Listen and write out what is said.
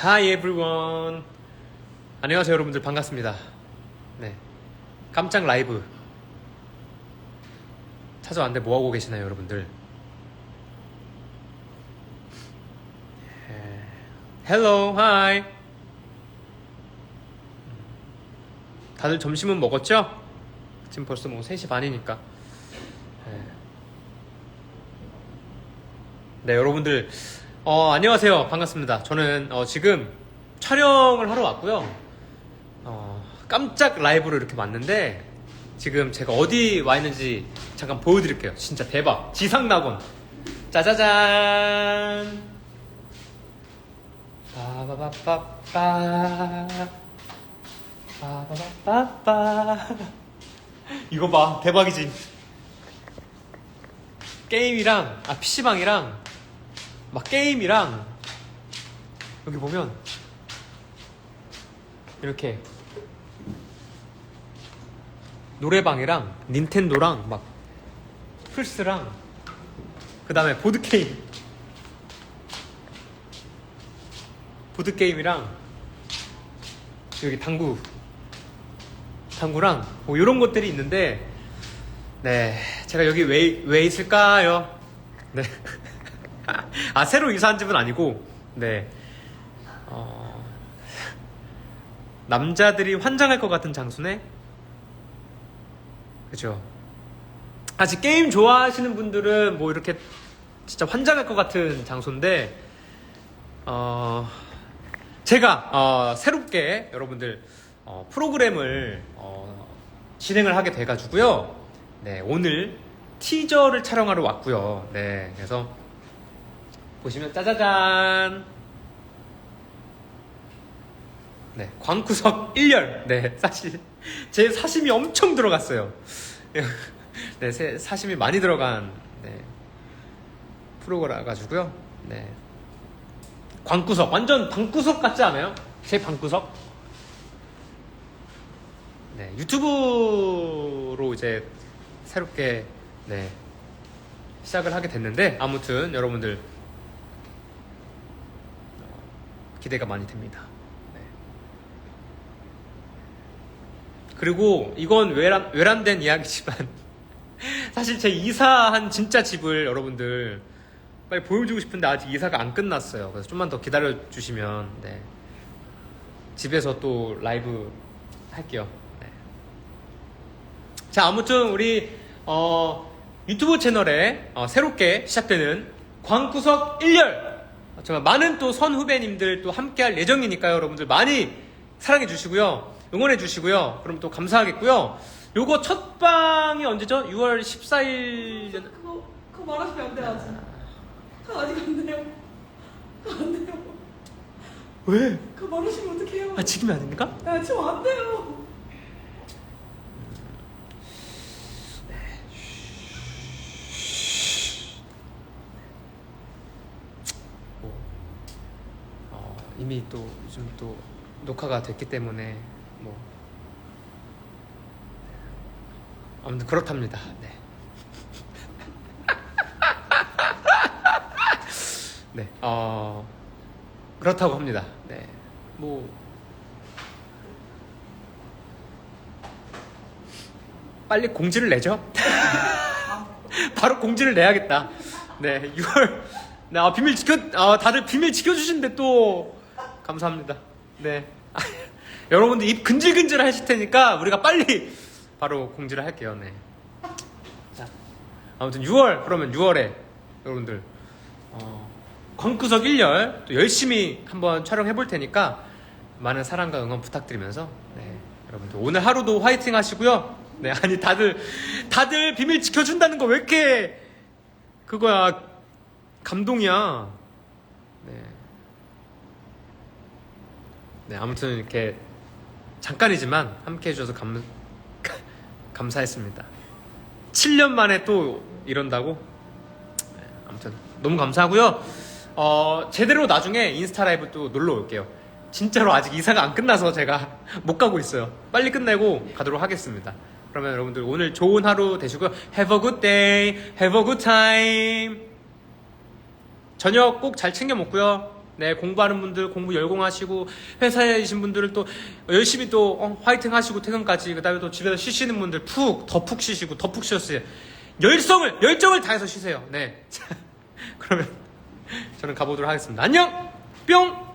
Hi everyone. 안녕하세요 여러분들 반갑습니다. 네. 깜짝 라이브 찾아왔는데 뭐 하고 계시나요 여러분들? 예. Hello, hi. 다들 점심은 먹었죠? 지금 벌써 뭐 3시 반이니까. 예. 네, 여러분들 어, 안녕하세요. 반갑습니다. 저는 어, 지금 촬영을 하러 왔고요. 어, 깜짝 라이브로 이렇게 왔는데 지금 제가 어디 와 있는지 잠깐 보여드릴게요. 진짜 대박. 지상 낙원. 짜자잔. 빠바바빠빠. 빠바바빠빠. 이거 봐. 대박이지. 게임이랑, 아, PC방이랑 막 게임이랑 여기 보면 이렇게 노래방이랑 닌텐도랑 막 플스랑 그 다음에 보드게임 보드게임이랑 여기 당구 당구랑 뭐 이런 것들이 있는데 네 제가 여기 왜, 왜 있을까요? 네. 아 새로 이사한 집은 아니고? 네. 어, 남자들이 환장할 것 같은 장소네? 그죠. 아직 게임 좋아하시는 분들은 뭐 이렇게 진짜 환장할 것 같은 장소인데 어 제가 어, 새롭게 여러분들 어, 프로그램을 어, 진행을 하게 돼가지고요. 네 오늘 티저를 촬영하러 왔고요. 네 그래서 보시면 짜자잔. 네 광구석 1열 네 사실 제 사심이 엄청 들어갔어요. 네 세- 사심이 많이 들어간 네, 프로그라 가지고요. 네. 광구석 완전 방구석 같지 않아요? 제 방구석? 네 유튜브로 이제 새롭게 네 시작을 하게 됐는데 아무튼 여러분들 어, 기대가 많이 됩니다. 네. 그리고 이건 외람, 외람된 이야기지만 사실 제 이사한 진짜 집을 여러분들 빨리 보여주고 싶은데 아직 이사가 안 끝났어요. 그래서 좀만 더 기다려 주시면 네. 집에서 또 라이브 할게요. 네. 자 아무튼 우리 어, 유튜브 채널에 어, 새롭게 시작되는 광구석 1열 정말 많은 또 선 후배님들 또 함께 할 예정이니까요 여러분들 많이 사랑해 주시고요 응원해 주시고요 그럼 또 감사하겠고요 요거 첫 방이 언제죠? 6월 14일 그거 그거 말하시면 안 돼요 아직. 그거 아직 안 돼요. 그거 안 돼요. 왜? 그거 말하시면 어떡해요? 아 지금이 아닙니까? 야 지금 안 돼요. 뭐, 어, 이미 또 요즘 또 녹화가 됐기 때문에 뭐 아무튼 그렇답니다. 네. 네, 어 그렇다고 합니다. 네, 뭐 빨리 공지를 내죠. 바로 공지를 내야겠다. 네, 6월. 네, 아, 비밀 지켜, 아, 다들 비밀 지켜주시는데 또, 감사합니다. 네. 여러분들 입 근질근질 하실 테니까 우리가 빨리 바로 공지를 할게요. 네. 자, 아무튼 6월, 그러면 6월에 여러분들, 어, 광구석 1열 또 열심히 한번 촬영해 볼 테니까 많은 사랑과 응원 부탁드리면서, 네. 여러분들 오늘 하루도 화이팅 하시고요. 네, 아니, 다들, 다들 비밀 지켜준다는 거 왜 이렇게, 그거야, 감동이야. 네. 네, 아무튼 이렇게 잠깐이지만 함께 해주셔서 감, 감사했습니다. 7년 만에 또 이런다고? 네, 아무튼 너무 감사하고요. 어, 제대로 나중에 인스타 라이브 또 놀러 올게요. 진짜로 아직 이사가 안 끝나서 제가 못 가고 있어요. 빨리 끝내고 가도록 하겠습니다. 그러면 여러분들 오늘 좋은 하루 되시고요. Have a good day. Have a good time. 저녁 꼭 잘 챙겨 먹고요. 네, 공부하는 분들 공부 열공하시고 회사에 계신 분들은 또 열심히 또 어, 화이팅 하시고 퇴근까지 그다음에 또 집에서 쉬시는 분들 푹 더 푹 쉬시고 더 푹 쉬었어요. 열성을 열정을 다해서 쉬세요. 네. 자, 그러면 저는 가보도록 하겠습니다. 안녕. 뿅.